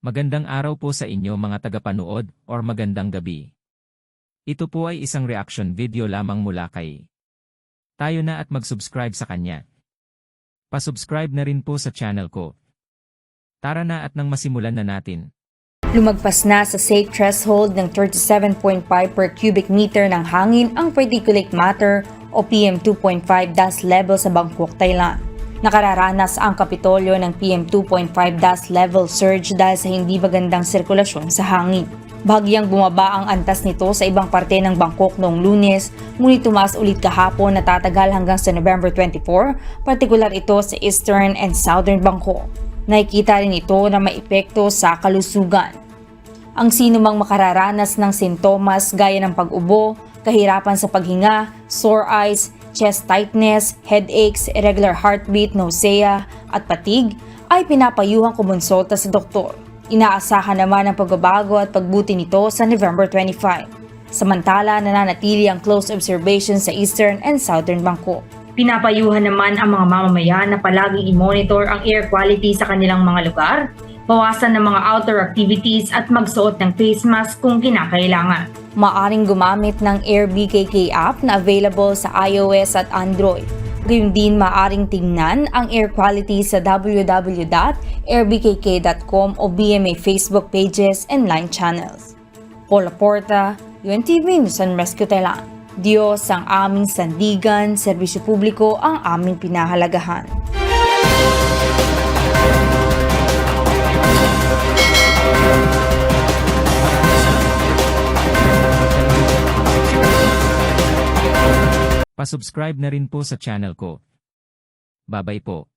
Magandang araw po sa inyo mga tagapanood or magandang gabi. Ito po ay isang reaction video lamang mula kay. Tayo na at mag-subscribe sa kanya. Pasubscribe na rin po sa channel ko. Tara na at nang masimulan na natin. Lumagpas na sa safe threshold ng 37.5 per cubic meter ng hangin ang particulate matter o PM2.5 dust level sa Bangkok, Thailand. Nakararanas ang Kapitolyo ng PM2.5 dust level surge dahil sa hindi magandang sirkulasyon sa hangin. Bagyang bumaba ang antas nito sa ibang parte ng Bangkok noong lunes, ngunit tumaas ulit kahapon na tatagal hanggang sa November 24, partikular ito sa eastern and southern Bangkok. Nakikita rin ito na may epekto sa kalusugan. Ang sino mang makararanas ng sintomas gaya ng pag-ubo, kahirapan sa paghinga, sore eyes, chest tightness, headaches, irregular heartbeat, nausea, at patig ay pinapayuhang kumonsulta sa doktor. Inaasahan naman ang pagbabago at pagbuti nito sa November 25. Samantala, nananatili ang close observation sa eastern and southern Bangkok. Pinapayuhan naman ang mga mamamayan na palaging i-monitor ang air quality sa kanilang mga lugar, bawasan ng mga outdoor activities at magsuot ng face mask kung kinakailangan. Maaring gumamit ng Air BKK app na available sa iOS at Android. Gayun din maaring tingnan ang air quality sa www.airbkk.com o BMA Facebook pages and line channels. Paula Porta, UNTV News and Rescue Thailand. Diyos ang aming sandigan, serbisyo publiko ang aming pinahalagahan. Pasubscribe na rin po sa channel ko. Babay po.